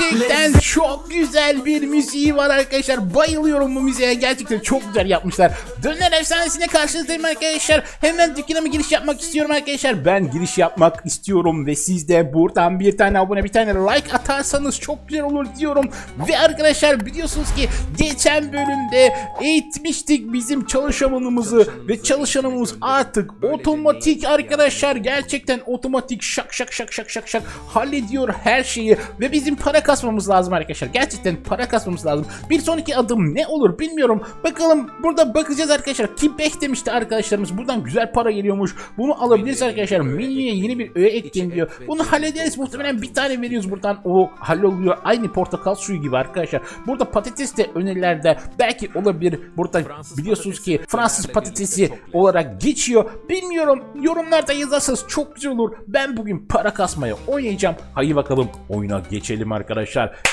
Gerçekten çok güzel bir müziği var arkadaşlar. Bayılıyorum bu müziğe. Gerçekten çok güzel yapmışlar. Döner efsanesine karşınızdayım arkadaşlar. Hemen dükkanıma giriş yapmak istiyorum arkadaşlar. Ben giriş yapmak istiyorum ve siz de buradan bir tane abone bir tane like atarsanız çok güzel olur diyorum. Ve arkadaşlar biliyorsunuz ki geçen bölümde eğitmiştik bizim çalışanımızı ve çalışanımız artık otomatik arkadaşlar gerçekten otomatik şak şak şak şak şak şak hallediyor her şeyi ve bizim para kasmamız lazım arkadaşlar. Gerçekten para kasmamız lazım. Bir sonraki adım ne olur bilmiyorum. Bakalım burada bakacağız arkadaşlar. Kibek demişti arkadaşlarımız. Buradan güzel para geliyormuş. Bunu alabiliriz arkadaşlar. Menüye yeni bir öğe ekleyin diyor. Bunu hallederiz. Muhtemelen bir tane veriyoruz buradan. O halloluyor. Aynı portakal suyu gibi arkadaşlar. Burada patates de önerilerde belki olabilir. Burada biliyorsunuz ki Fransız patatesi olarak geçiyor. Bilmiyorum. Yorumlarda yazarsanız çok güzel olur. Ben bugün para kasmaya oynayacağım. Haydi bakalım oyuna geçelim arkadaşlar.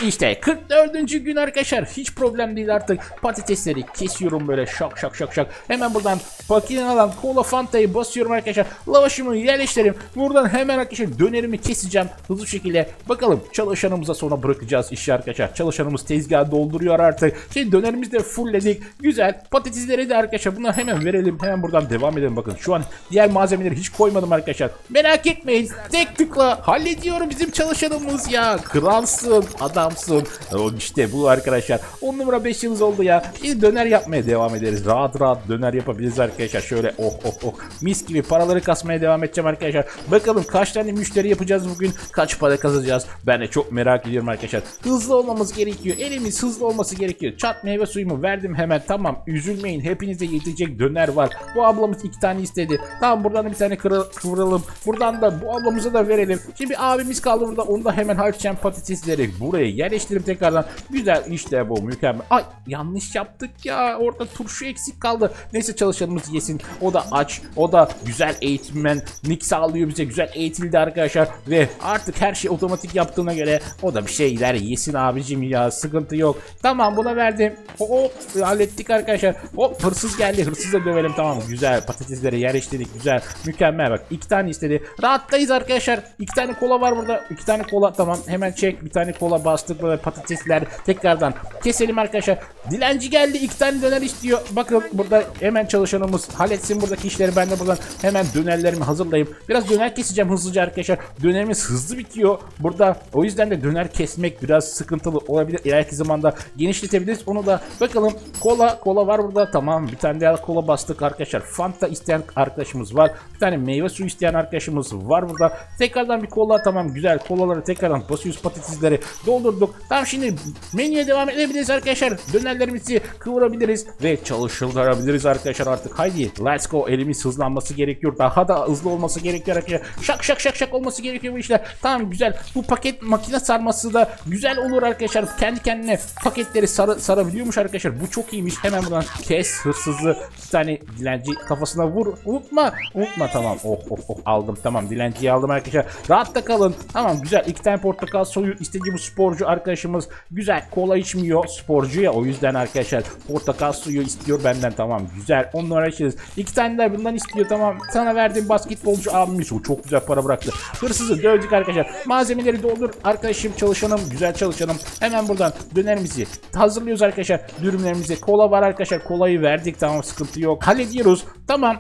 İşte 44. gün arkadaşlar. Hiç problem değil artık. Patatesleri kesiyorum böyle şak şak şak şak. Hemen buradan makineden kola fantayı basıyorum arkadaşlar. Lavaşımı yerleştireyim. Buradan hemen arkadaşlar dönerimi keseceğim. Hızlı şekilde. Bakalım çalışanımıza sonra bırakacağız işi arkadaşlar. Çalışanımız tezgahı dolduruyor artık. Şimdi dönerimizi de fullledik. Güzel. Patatesleri de arkadaşlar bunları hemen verelim. Hemen buradan devam edelim. Bakın şu an diğer malzemeleri hiç koymadım arkadaşlar. Merak etmeyin. Tek tıkla hallediyor bizim çalışanımız ya. Kralsın, adamsın. O işte bu arkadaşlar. 10 numara 5 yıldız oldu ya. Şimdi döner yapmaya devam ederiz. Rahat rahat döner yapabiliriz arkadaşlar. Şöyle oh oh oh. Mis gibi paraları kasmaya devam edeceğim arkadaşlar. Bakalım kaç tane müşteri yapacağız bugün. Kaç para kazanacağız. Ben de çok merak ediyorum arkadaşlar. Hızlı olmamız gerekiyor. Elimiz hızlı olması gerekiyor. Çat meyve suyumu verdim hemen. Tamam üzülmeyin. Hepinize yetecek döner var. Bu ablamız iki tane istedi. Tamam buradan da bir tane kıvıralım. Buradan da bu ablamıza da verelim. Şimdi abimiz kaldı burada. Onu da hemen harçken patatesleri buraya yerleştirelim tekrardan. Güzel işte bu mükemmel. Ay yanlış yaptık ya. Orada turşu eksik kaldı. Neyse çalışanımız yesin. O da aç. O da güzel eğitmenlik sağlıyor bize. Güzel eğitildi arkadaşlar. Ve artık her şey otomatik yaptığına göre o da bir şeyler yesin abicim ya. Sıkıntı yok. Tamam buna verdim. Hop hallettik arkadaşlar. Hop hırsız geldi. Hırsızı dövelim tamam. Güzel patatesleri yerleştirdik. Güzel. Mükemmel bak. iki tane istedi. Rahattayız arkadaşlar. İki tane kola var burada. İki tane kola tamam. Hemen çek. Bir tane kola bastık böyle patatesler. Tekrardan keselim arkadaşlar. Dilenci geldi. iki tane döner istiyor. Bakın burada hemen çalışanımız halletsin buradaki işleri. Ben de buradan hemen dönerlerimi hazırlayayım. Biraz döner keseceğim hızlıca arkadaşlar. Dönerimiz hızlı bitiyor. Burada o yüzden de döner kesmek biraz sıkıntılı olabilir. İleriki zamanda genişletebiliriz. Onu da bakalım. Kola kola var burada. Tamam bir tane daha kola bastık arkadaşlar. Fanta isteyen arkadaşımız var. Bir tane meyve suyu isteyen arkadaşımız var burada. Tekrardan bir kola tamam güzel kolaları tekrardan basıyoruz patatesleri doldurduk. Tamam şimdi menüye devam edebiliriz arkadaşlar. Dönerlerimizi kıvırabiliriz ve çalıştırabiliriz arkadaşlar artık. Haydi let's go elimiz hızlanması gerekiyor. Daha da hızlı olması gerekiyor arkadaşlar. Şak şak şak şak olması gerekiyor bu işler. Tamam güzel. Bu paket makine sarması da güzel olur arkadaşlar. Kendi kendine paketleri sarı, sarabiliyormuş arkadaşlar. Bu çok iyiymiş. Hemen buradan kes hırsızı bir tane dilenci kafasına vur. Unutma. Unutma tamam. Oh oh oh aldım. Tamam dilenciyi aldım arkadaşlar. Rahatta kalın. Tamam güzel. İki tane portakal suyu istediği bu sporcu arkadaşımız güzel. Kola içmiyor sporcu ya. O yüzden arkadaşlar portakal suyu istiyor benden. Tamam güzel. On numara içeriz. İki tane de bundan istiyor. Tamam. Sana verdiğim basketbolcu abimiz. O çok güzel para bıraktı. Hırsızı dövdük arkadaşlar. Malzemeleri doldur. Arkadaşım çalışanım. Güzel çalışanım. Hemen buradan dönerimizi hazırlıyoruz arkadaşlar. Dürümlerimizi. Kola var arkadaşlar. Kolayı verdik. Tamam sıkıntı yok. Hallediyoruz. Tamam.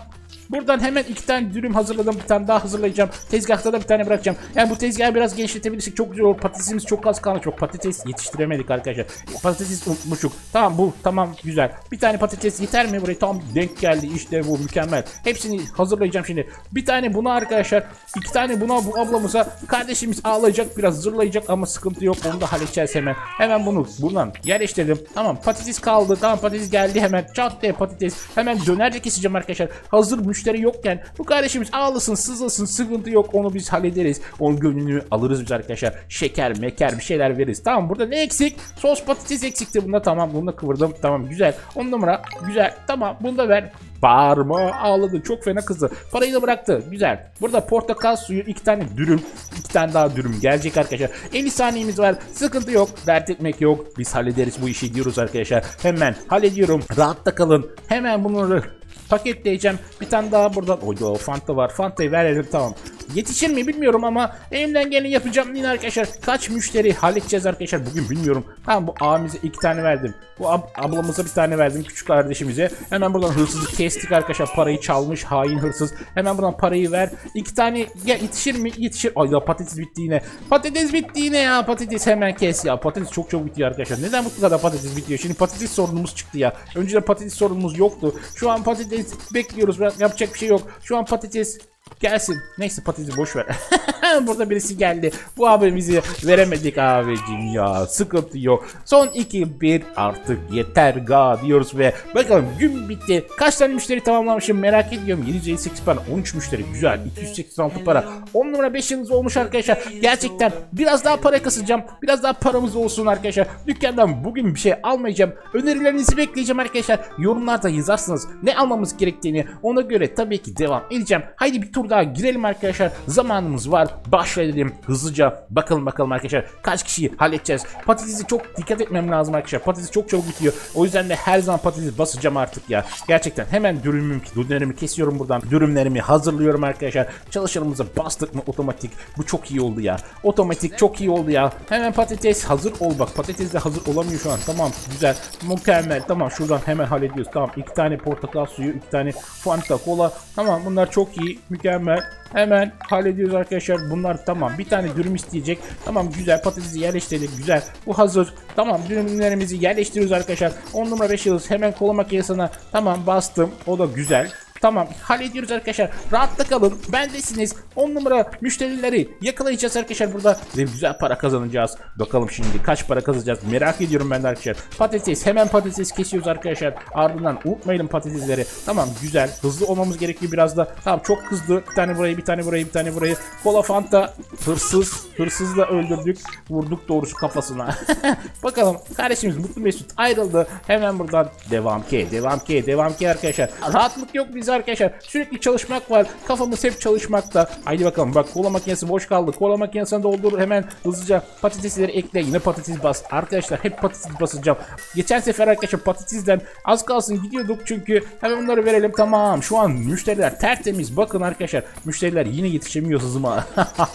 Buradan hemen iki tane dürüm hazırladım. Bir tane daha hazırlayacağım. Tezgahta da bir tane bırakacağım. Yani bu tezgahı biraz genişletebilirsek çok güzel olur. Patatesimiz çok az kaldı. Çok patates yetiştiremedik arkadaşlar. Patates unutmuşuk. Tamam bu tamam güzel. Bir tane patates yeter mi buraya? Tam denk geldi. İşte bu mükemmel. Hepsini hazırlayacağım şimdi. Bir tane buna arkadaşlar. iki tane buna bu ablamıza. Kardeşimiz ağlayacak biraz zırlayacak ama sıkıntı yok. Onu da halledeceğiz hemen. Hemen bunu buradan yerleştirdim. Tamam patates kaldı. Tamam patates geldi hemen. Çat diye patates. Hemen döner de keseceğim arkadaşlar. Hazır müşteri yokken bu kardeşimiz ağlasın sızlasın sıkıntı yok onu biz hallederiz. Onun gönlünü alırız biz arkadaşlar. Şeker meker bir şeyler veririz. Tamam burada ne eksik? Sos patates eksikti bunda tamam bunu da kıvırdım. Tamam güzel. 10 numara güzel. Tamam bunu da ver. Bağırma ağladı çok fena kızdı. Parayı da bıraktı. Güzel. Burada portakal suyu iki tane dürüm. iki tane daha dürüm gelecek arkadaşlar. 50 saniyemiz var. Sıkıntı yok. Dert etmek yok. Biz hallederiz bu işi diyoruz arkadaşlar. Hemen hallediyorum. Rahatta kalın. Hemen bunları paketleyeceğim. Bir tane daha buradan. Oy Fanta var. Fanta'yı verelim tamam. Yetişir mi bilmiyorum ama elimden geleni yapacağım yine arkadaşlar. Kaç müşteri halledeceğiz arkadaşlar bugün bilmiyorum. Tamam bu abimize iki tane verdim. Bu ab- ablamıza bir tane verdim küçük kardeşimize. Hemen buradan hırsızı kestik arkadaşlar. Parayı çalmış hain hırsız. Hemen buradan parayı ver. İki tane ya yetişir mi? Yetişir. Ay ya patates bitti yine. Patates bitti yine ya. Patates hemen kes ya. Patates çok çok bitiyor arkadaşlar. Neden bu kadar patates bitiyor? Şimdi patates sorunumuz çıktı ya. Önceden patates sorunumuz yoktu. Şu an patates bekliyoruz. Yapacak bir şey yok. Şu an patates Gelsin. Neyse patatesi boş ver. Burada birisi geldi. Bu abimizi veremedik abicim ya. Sıkıntı yok. Son 2-1 artık yeter ga diyoruz ve bakalım gün bitti. Kaç tane müşteri tamamlamışım merak ediyorum. 758 para 13 müşteri güzel. 286 para. 10 numara 5 yıldız olmuş arkadaşlar. Gerçekten biraz daha para kasacağım. Biraz daha paramız olsun arkadaşlar. Dükkandan bugün bir şey almayacağım. Önerilerinizi bekleyeceğim arkadaşlar. Yorumlarda yazarsınız ne almamız gerektiğini. Ona göre tabii ki devam edeceğim. Haydi bir tur daha girelim arkadaşlar. Zamanımız var. Başlayalım hızlıca. Bakalım bakalım arkadaşlar. Kaç kişiyi halledeceğiz. Patatesi çok dikkat etmem lazım arkadaşlar. Patates çok çabuk bitiyor. O yüzden de her zaman patates basacağım artık ya. Gerçekten hemen dürümümü, dürümlerimi kesiyorum buradan. Dürümlerimi hazırlıyorum arkadaşlar. Çalışanımıza bastık mı otomatik. Bu çok iyi oldu ya. Otomatik çok iyi oldu ya. Hemen patates hazır ol bak. Patates de hazır olamıyor şu an. Tamam güzel. Mükemmel. Tamam şuradan hemen hallediyoruz. Tamam iki tane portakal suyu, iki tane Fanta, kola. Tamam bunlar çok iyi. Mükemmel. Hemen hallediyoruz arkadaşlar. Bunlar tamam. Bir tane dürüm isteyecek. Tamam güzel patatesi yerleştirdik. Güzel. Bu hazır. Tamam dürümlerimizi yerleştiriyoruz arkadaşlar. 10 numara 5 yıldız. Hemen kola makinesine tamam bastım. O da güzel. Tamam hallediyoruz arkadaşlar. Rahatta kalın. Bendesiniz. 10 numara müşterileri yakalayacağız arkadaşlar burada. Ve güzel para kazanacağız. Bakalım şimdi kaç para kazanacağız. Merak ediyorum ben de arkadaşlar. Patates. Hemen patates kesiyoruz arkadaşlar. Ardından unutmayalım patatesleri. Tamam güzel. Hızlı olmamız gerekiyor biraz da. Tamam çok hızlı. Bir tane burayı bir tane burayı bir tane burayı. Kola Fanta. Hırsız. Hırsızı da öldürdük. Vurduk doğrusu kafasına. Bakalım kardeşimiz Mutlu Mesut ayrıldı. Hemen buradan devam ki. Devam ki. Devam ki arkadaşlar. Rahatlık yok arkadaşlar. Sürekli çalışmak var. Kafamız hep çalışmakta. Haydi bakalım bak kola makinesi boş kaldı. Kola makinesini doldur hemen hızlıca patatesleri ekle. Yine patates bas. Arkadaşlar hep patates basacağım. Geçen sefer arkadaşlar patatesden az kalsın gidiyorduk çünkü hemen bunları verelim. Tamam şu an müşteriler tertemiz. Bakın arkadaşlar müşteriler yine yetişemiyor hızıma.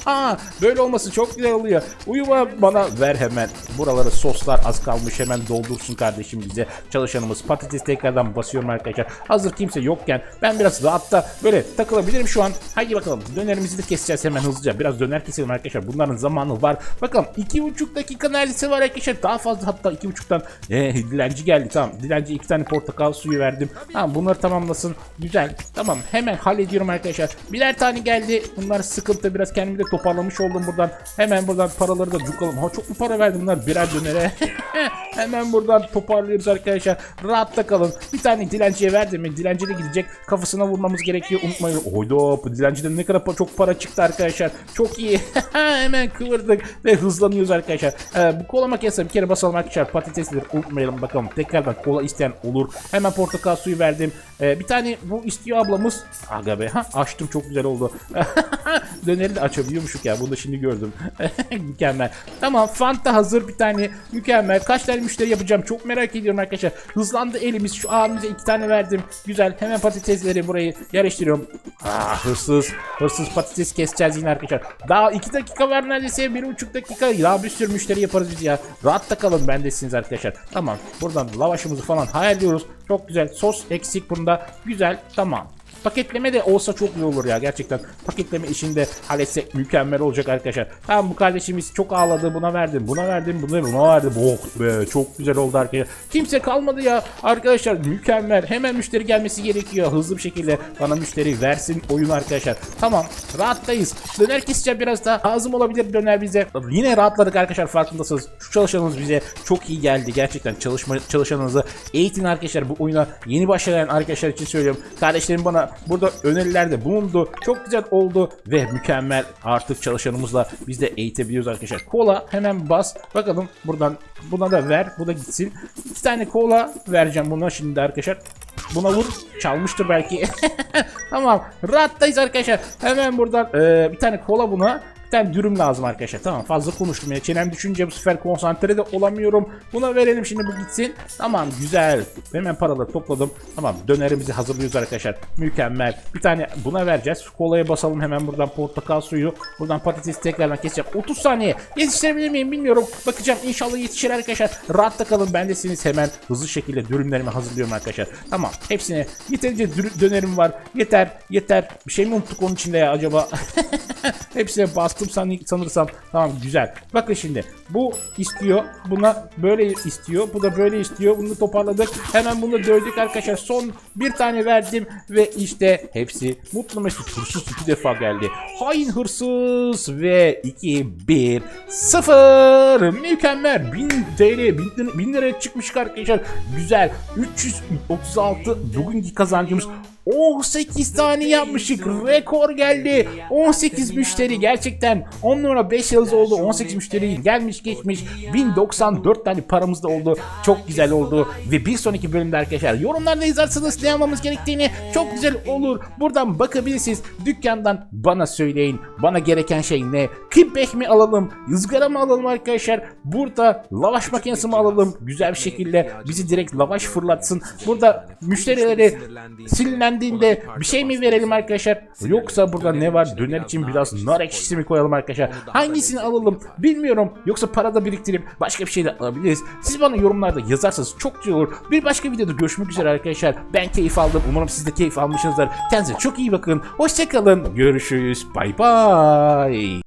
Böyle olması çok güzel oluyor. Uyuma bana ver hemen. Buraları soslar az kalmış hemen doldursun kardeşim bize. Çalışanımız patates tekrardan basıyorum arkadaşlar. Hazır kimse yokken ben biraz rahatta böyle takılabilirim şu an. Haydi bakalım dönerimizi de keseceğiz hemen hızlıca. Biraz döner keselim arkadaşlar. Bunların zamanı var. Bakalım 2,5 dakika neredeyse var arkadaşlar. Daha fazla hatta 2,5'tan ee, dilenci geldi. Tamam dilenci iki tane portakal suyu verdim. Tamam bunları tamamlasın. Güzel. Tamam hemen hallediyorum arkadaşlar. Birer tane geldi. Bunlar sıkıntı. Biraz kendimi de toparlamış oldum buradan. Hemen buradan paraları da cukalım. Ha çok mu para verdim bunlar birer dönere. hemen buradan toparlıyoruz arkadaşlar. Rahatta kalın. Bir tane dilenciye verdim? Dilenci de gidecek. Kafasına vurmamız gerekiyor. Unutmayın. Oydo bu dilenciden ne kadar çok para çıktı arkadaşlar. Çok iyi. hemen kıvırdık ve hızlanıyoruz arkadaşlar. Ee, bu kola makinesine bir kere basalım arkadaşlar. Patatesleri unutmayalım bakalım. Tekrardan kola isteyen olur. Hemen portakal suyu verdim. Ee, bir tane bu istiyor ablamız. Aga be. Ha, açtım çok güzel oldu. Döneri de açabiliyormuşuk ya. Bunu da şimdi gördüm. Mükemmel. Tamam Fanta hazır bir tane. Mükemmel. Kaç tane müşteri yapacağım çok merak ediyorum arkadaşlar. Hızlandı elimiz. Şu abimize iki tane verdim. Güzel. Hemen patatesleri burayı yerleştiriyorum. Ah hırsız. Hırsız patates keseceğiz yine arkadaşlar. Daha iki dakika var neredeyse. Bir buçuk dakika. Daha bir sürü müşteri yaparız biz ya. Rahatta kalın bendesiniz arkadaşlar. Tamam. Buradan lavaşımızı falan hayalliyoruz. Çok güzel. Sos eksik bunda. Güzel. Tamam. Paketleme de olsa çok iyi olur ya gerçekten. Paketleme işinde halletsek mükemmel olacak arkadaşlar. Tamam bu kardeşimiz çok ağladı buna verdim buna verdim buna buna verdim. Oh be çok güzel oldu arkadaşlar. Kimse kalmadı ya arkadaşlar mükemmel. Hemen müşteri gelmesi gerekiyor. Hızlı bir şekilde bana müşteri versin oyun arkadaşlar. Tamam rahattayız. Döner keseceğim biraz daha. Lazım olabilir döner bize. Yine rahatladık arkadaşlar farkındasınız. Şu çalışanımız bize çok iyi geldi. Gerçekten çalışma çalışanınızı eğitin arkadaşlar. Bu oyuna yeni başlayan arkadaşlar için söylüyorum. Kardeşlerim bana burada önerilerde bulundu. Çok güzel oldu ve mükemmel artık çalışanımızla biz de eğitebiliyoruz arkadaşlar. Kola hemen bas. Bakalım buradan buna da ver. Bu da gitsin. İki tane kola vereceğim buna şimdi arkadaşlar. Buna vur. Çalmıştır belki. tamam. Rahattayız arkadaşlar. Hemen buradan eee, bir tane kola buna. Tane dürüm lazım arkadaşlar. Tamam fazla konuştum ya. Çenem düşünce bu sefer konsantre de olamıyorum. Buna verelim şimdi bu gitsin. Tamam güzel. Hemen paraları topladım. Tamam dönerimizi hazırlıyoruz arkadaşlar. Mükemmel. Bir tane buna vereceğiz. Kolaya basalım hemen buradan portakal suyu. Buradan patates tekrardan keseceğim. 30 saniye. Yetiştirebilir miyim bilmiyorum. Bakacağım inşallah yetişir arkadaşlar. Rahatta kalın bendesiniz. Hemen hızlı şekilde dürümlerimi hazırlıyorum arkadaşlar. Tamam hepsine yeterince dönerim var. Yeter yeter. Bir şey mi unuttuk onun içinde ya acaba? Hepsine bastım san- sanırsam. Tamam güzel. Bakın şimdi. Bu istiyor. Buna böyle istiyor. Bu da böyle istiyor. Bunu toparladık. Hemen bunu dövdük arkadaşlar. Son bir tane verdim. Ve işte hepsi mutlu mesut. Hırsız iki defa geldi. Hain hırsız. Ve 2, 1, 0. Mükemmel. 1000 TL. 1000, 1000 liraya çıkmış arkadaşlar. Güzel. 336 bugünkü kazancımız 18 tane yapmışık. Rekor geldi. 18 müşteri gerçekten 10 numara 5 yıldız oldu. 18 müşteri gelmiş geçmiş. 1094 tane paramız da oldu. Çok güzel oldu. Ve bir sonraki bölümde arkadaşlar yorumlarda yazarsanız ne almamız gerektiğini çok güzel olur. Buradan bakabilirsiniz. Dükkandan bana söyleyin. Bana gereken şey ne? Kipek mi alalım? ızgara mı alalım arkadaşlar? Burada lavaş makinesi mi alalım? Güzel bir şekilde bizi direkt lavaş fırlatsın. Burada müşterileri sinirlendiğinde bir şey mi verelim arkadaşlar? Yoksa burada ne var? Döner için biraz nar ekşisi mi koyalım arkadaşlar? Hangisini alalım? Bilmiyorum. Yoksa para da biriktirip başka bir şey de alabiliriz. Siz bana yorumlarda yazarsanız çok güzel olur. Bir başka videoda görüşmek üzere arkadaşlar. Ben keyif aldım. Umarım siz de keyif almışsınızdır. Kendinize çok iyi bakın. Hoşçakalın. Görüşürüz. Bay bay.